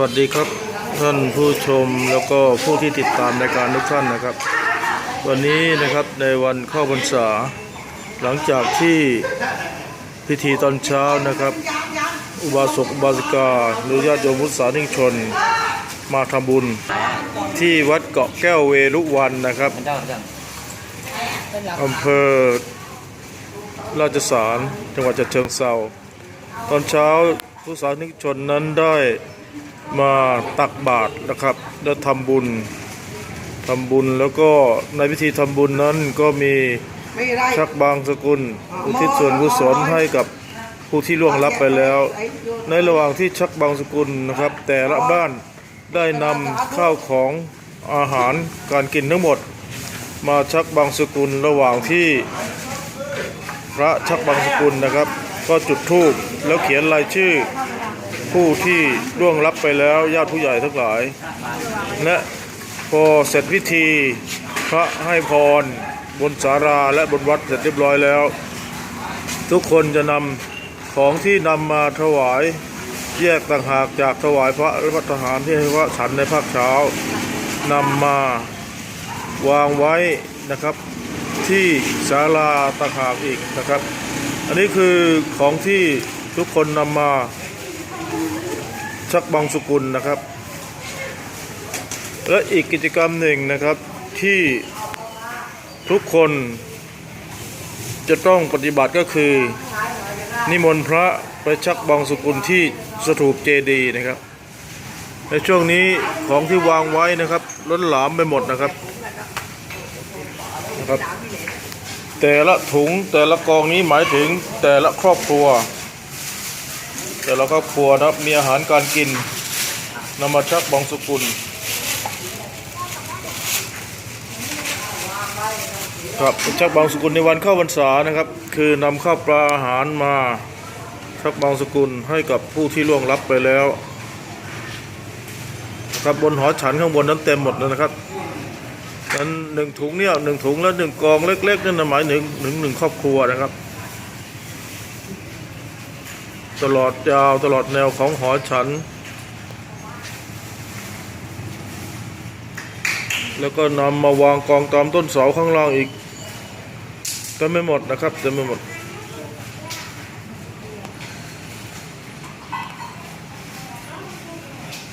วัสดีครับท่านผู้ชมแล้วก็ผู้ที่ติดตามรายการทุกท่านนะครับ วันนี้นะครับในวันเข้าพรรษา หลังจากที่พิธีตอนเช้านะครับ อุบาสกอุบาสิกาหรือญาติโยมพุทธศาสนิกชนมาทำบุญ ที่วัดเกาะแก้วเวรุวันนะครับอำเภอราชสารจังหวัดฉะเชิงเทราตอนเช้าผู้สานิกชนนั้นได้ มาตักบาตรนะครับได้ทำบุญทำบุญแล้วก็ในพิธีทำบุญนั้นก็มีไม่ได้ชักบางสกุล อุทิศส่วนกุศลให้กับผู้ที่ล่วงลับไปแล้ว ในระหว่างที่ชักบางสกุลนะครับ แต่ละบ้านได้นำข้าวของอาหารการกินทั้งหมด มาชักบางสกุลระหว่างที่พระชักบางสกุลนะครับ ก็จุดธูปแล้วเขียนรายชื่อ ผู้ที่ร่วงลับไปแล้วญาติผู้ใหญ่ทั้งหลาย และพอเสร็จพิธีพระให้พรบนศาลาและบนวัดเสร็จเรียบร้อยแล้ว ทุกคนจะนำของที่นำมาถวายแยกต่างหากจากถวายพระและพระทหารที่ให้พระฉันในภาคเช้านำมาวางไว้นะครับ ที่ศาลาตะหากอีกนะครับ อันนี้คือของที่ทุกคนนำมา ชักบังสุกุลนะครับ และอีกกิจกรรมหนึ่งนะครับที่ทุกคนจะต้องปฏิบัติก็คือ นิมนต์พระไปชักบังสุกุลที่สถูปเจดีนะครับ ในช่วงนี้ของที่วางไว้นะครับล้นหลามไปหมดนะครับนะครับ แต่ละถุงแต่ละกองนี้หมายถึงแต่ละครอบครัว แต่ละครอบครัวนะครับมีอาหารการกินนำมาชักบองสกุลครับชักบางสกุลในวันเข้าพรรษานะครับ คือนำข้าวปลาอาหารมาชักบางสกุลให้กับผู้ที่ล่วงลับไปแล้วครับบนหอฉันข้างบนนั้นเต็มหมดเลยนะครับนั้นหนึ่งถุงเนี่ยหนึ่งถุงแล้วหนึ่งกองเล็กๆนั่นหมายถึงหนึ่งหนึ่งครอบครัวนะครับ ตลอดยาวตลอดแนวของหอฉัน แล้วก็นำมาวางกองตามต้นเสาข้างล่างอีกเต็ไม่หมดนะครับเต็มไม่หมด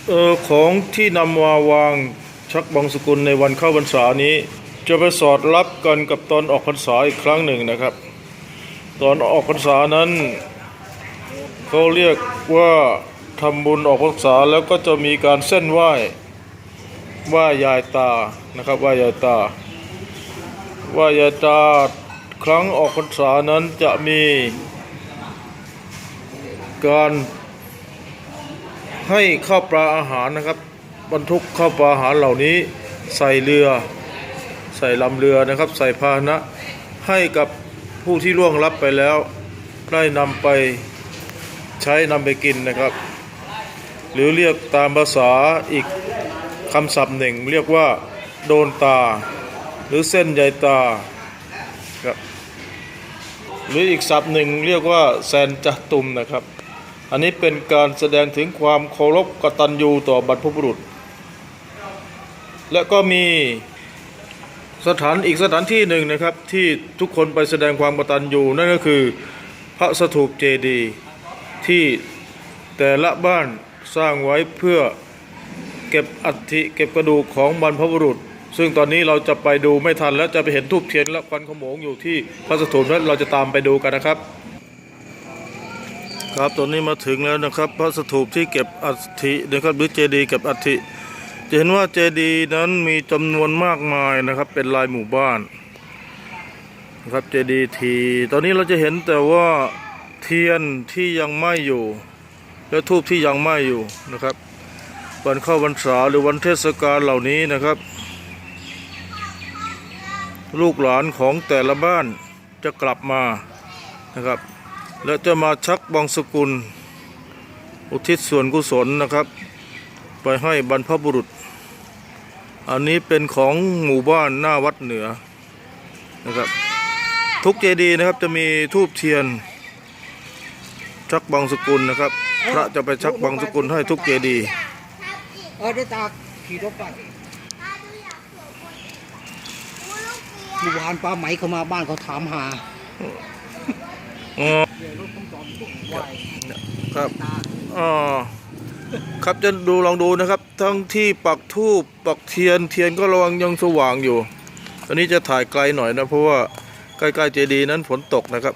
เออของที่นำมาวางชักบังสกุลในวันเข้าพรรษานี้ จะไปสอดรับกันกับตอนออกพรรษาอีกครั้งหนึ่งนะครับ ตอนออกพรรษานั้น เขาเรียกว่าทำบุญออกพรรษาแล้วก็จะมีการเส้นไหว้ไหว้ยายตานะครับไหว้ยายตาไหว้ยายตาครั้งออกพรรษานั้นจะมีการให้ข้าวปลาอาหารนะครับ บรรทุกข้าวปลาอาหารเหล่านี้ใส่เรือ ใส่ลำเรือนะครับ ใส่พาหนะให้กับผู้ที่ล่วงลับไปแล้วได้นำไป ใช้นำไปกินนะครับ หรือเรียกตามภาษาอีกคำศัพท์หนึ่ง เรียกว่าโดนตา หรือเส้นใยตาครับหรืออีกศัพท์หนึ่งเรียกว่าแซนจัตุมนะครับ อันนี้เป็นการแสดงถึงความเคารพกตัญญูต่อบรรพบุรุษ และก็มีสถานอีกสถานที่หนึ่งนะครับที่ทุกคนไปแสดงความกตัญญูนั่นก็คือพระสถูปเจดีย์ ที่แต่ละบ้านสร้างไว้เพื่อเก็บอัฐิเก็บกระดูกของบรรพบุรุษ ซึ่งตอนนี้เราจะไปดูไม่ทันแล้วจะไปเห็นทูบเทียนและควันขโมงอยู่ที่พระสถูปนั้นเราจะตามไปดูกันนะครับ ครับตอนนี้มาถึงแล้วนะครับ พระสถูปที่เก็บอัฐินะครับหรือเจดีย์เก็บอัฐิจะเห็นว่าเจดีย์นั้นมีจำนวนมากมายนะครับ เป็นลายหมู่บ้านนะครับเจดีย์ที ตอนนี้เราจะเห็นแต่ว่า เทียนที่ยังไหม้อยู่ และทูบที่ยังไหม้อยู่นะครับ วันเข้าวันษาหรือวันเทศกาลเหล่านี้นะครับ ลูกหลานของแต่ละบ้านจะกลับมานะครับ และจะมาชักบางสกุล อุทิศส่วนกุศลนะครับ ไปให้บรรพบุรุษ อันนี้เป็นของหมู่บ้านหน้าวัดเหนือนะครับทุกเจดีย์นะครับจะมีทูบเทียน ชักบางสกุลนะครับ พระจะไปชักบางสกุลให้ทุกเจดีย์เออได้ตาขี่รถไปเมื่อวานป้าไหมเขามาบ้านเขาถามหาอ๋อเดี๋ยวรถผมจอดอยู่ไหวครับตาอ๋อครับจะดูลองดูนะครับ ทั้งที่ปักทูบปักเทียนเทียนก็ระวังยังสว่างอยู่ อันนี้จะถ่ายไกลหน่อยนะ เพราะว่าใกล้ๆเจดีย์นั้นฝนตกนะครับ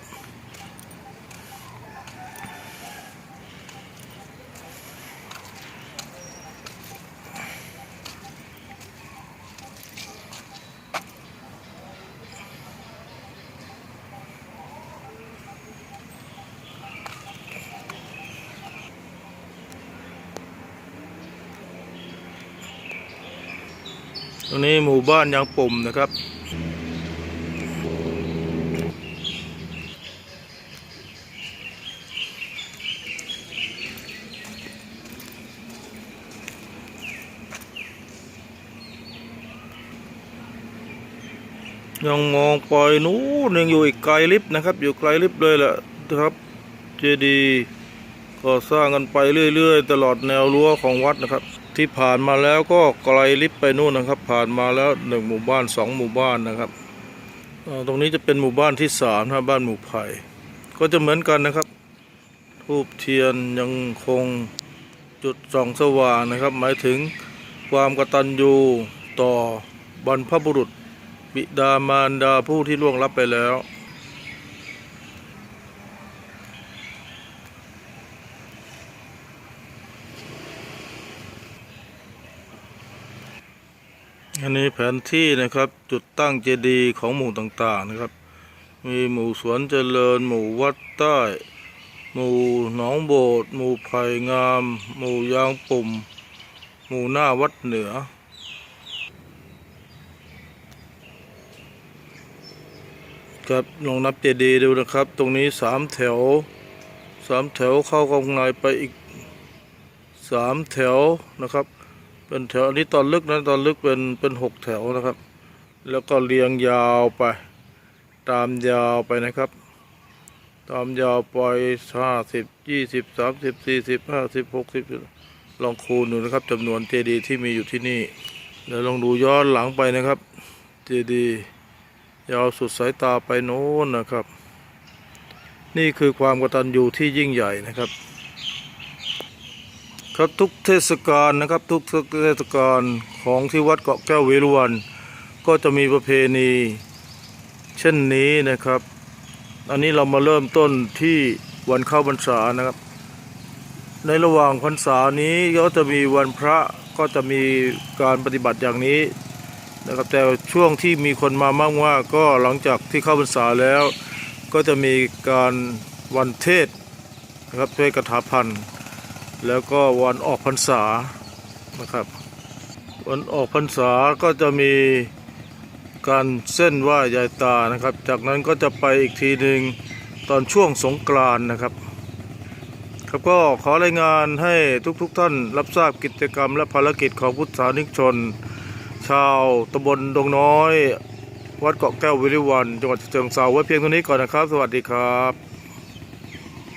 ตรงนี้หมู่บ้านยางปุ่มนะครับ ยังมองไปนู้นยังอยู่อีกไกลลิฟต์นะครับ อยู่ไกลลิฟต์เลยแหละนะครับ เจดีก่อสร้างกันไปเรื่อย ๆ ตลอดแนวรั้วของวัดนะครับ ที่ผ่านมาแล้วก็ไกลลิฟไปนู่นนะครับ ผ่านมาแล้วหนึ่งหมู่บ้านสองหมู่บ้านนะครับตรงนี้จะเป็นหมู่บ้านที่สามนะบ้านหมู่ไผ่ก็จะเหมือนกันนะครับทูบเทียนยังคงจุดส่องสว่างนะครับ หมายถึงความกตัญญูต่อบรรพบุรุษ บิดามารดาผู้ที่ล่วงลับไปแล้ว อันนี้แผนที่นะครับจุดตั้งเจดีย์ของหมู่ต่างๆนะครับ มีหมู่สวนเจริญ หมู่วัดใต้ หมู่หนองโบดหมู่ไผ่งาม หมู่ยางปุ่ม หมู่หน้าวัดเหนือ ครับลองนับเจดีย์ดูนะครับ ตรงนี้สามแถวสามแถวเข้าข้างในไปอีกสามแถวนะครับ เป็นแถวอันนี้ตอนลึกนะตอนลึกเป็นเป็นหกแถวนะครับ แล้วก็เรียงยาวไป ตามยาวไปนะครับ ตามยาวไปห้าสิบยี่สิบสามสิบสี่สิบห้าสิบหกสิบลองคูณดูนะครับจำนวนเจดีย์ที่มีอยู่ที่นี่แล้วลองดูย้อนหลังไปนะครับ เจดีย์ยาวสุดสายตาไปโน้นนะครับ นี่คือความกตัญญูที่ยิ่งใหญ่นะครับ ครับทุกเทศกาลนะครับทุกเทศกาลของที่วัดเกาะแก้วเวรุวัน ก็จะมีประเพณี เช่นนี้นะครับ อันนี้เรามาเริ่มต้นที่วันเข้าพรรษานะครับ ในระหว่างพรรษานี้ก็จะมีวันพระก็จะมีการปฏิบัติอย่างนี้นะครับแต่ช่วงที่มีคนมามากว่าก็หลังจากที่เข้าพรรษาแล้ว ก็จะมีการวันเทศนะครับด้วยกระถาพันธ์ แล้วก็วันออกพรรษานะครับ วันออกพรรษาก็จะมีการเส้นไหว้ยายตานะครับ จากนั้นก็จะไปอีกทีหนึ่งตอนช่วงสงกรานนะครับ ครับก็ขอรายงานให้ทุกๆทท่านรับทราบกิจกรรมและภารกิจของพุทธศาสนิกชน ชาวตำบลดงน้อย วัดเกาะแก้ววิริวันจังหวัดเชิงเทราไว้เพียงเท่านี้ก่อนนะครับ สวัสดีครับ